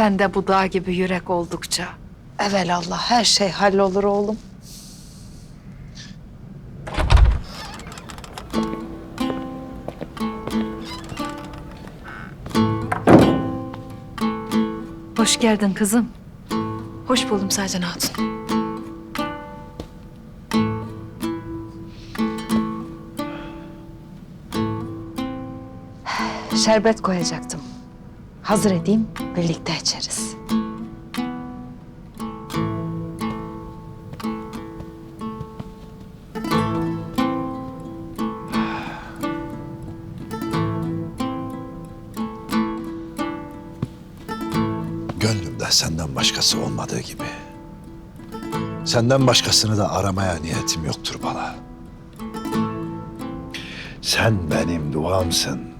Sende bu dağ gibi yürek oldukça evelallah her şey hallolur oğlum. Hoş geldin kızım. Hoş buldum Selcan Hatun. Şerbet koyacaktım. Hazır edeyim, birlikte içeriz. Gönlümde senden başkası olmadığı gibi. Senden başkasını da aramaya niyetim yoktur bala. Sen benim duamsın.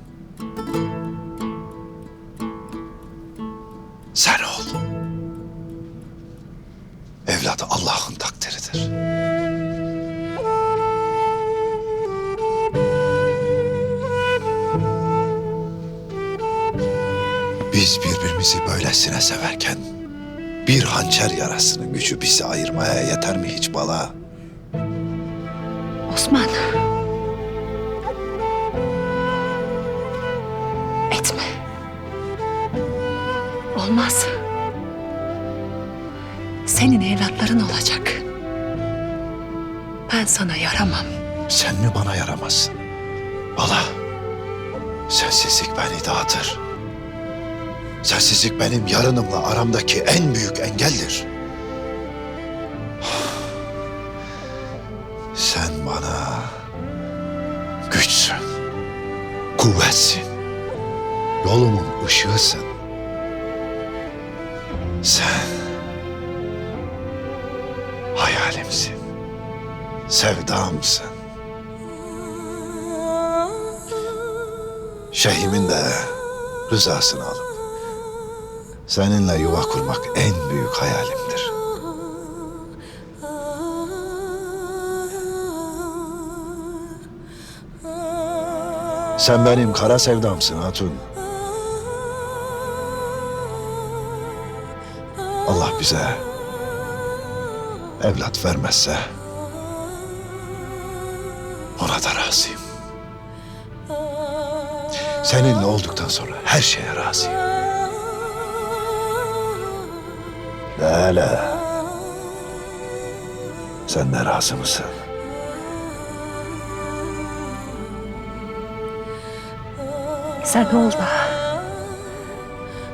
Sen ol. Evladı Allah'ın takdiridir. Biz birbirimizi böylesine severken bir hançer yarasının gücü bizi ayırmaya yeter mi hiç bala? Osman. Olmaz. Senin evlatların olacak. Ben sana yaramam. Sen mi bana yaramazsın? Bala, sensizlik beni dağıtır. Sensizlik benim yarınımla aramdaki en büyük engeldir. Sen bana güçsün, kuvvetsin, yolumun ışığısın. Sen hayalimsin, sevdamsın. Şeyhimin de rızasını alıp seninle yuva kurmak en büyük hayalimdir. Sen benim kara sevdamsın hatun. Bize evlat vermezse ona da razıyım. Seninle olduktan sonra her şeye razıyım. Lale. Sen de razı mısın? Sen ol da.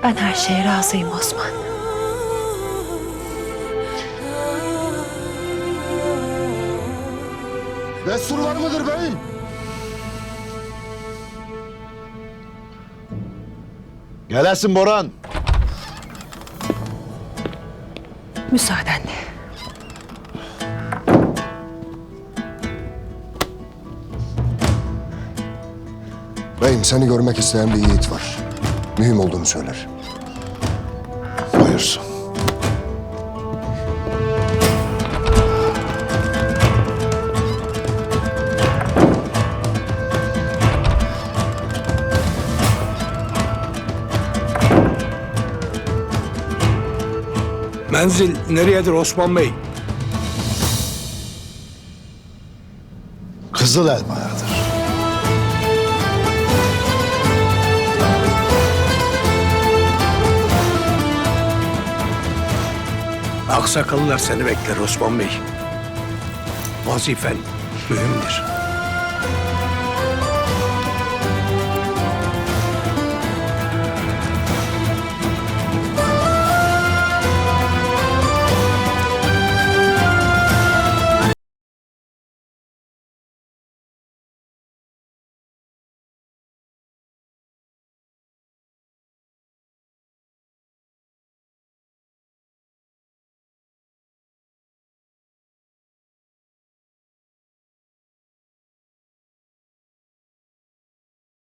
Ben her şeye razıyım Osman. Destur var mıdır beyim? Gelesin Boran. Müsaadenle. Beyim seni görmek isteyen bir yiğit var. Mühim olduğunu söyler. Buyursun. Menzil nereyedir Osman Bey? Kızıl elmayadır. Aksakallılar seni bekler Osman Bey. Vazifen mühimdir.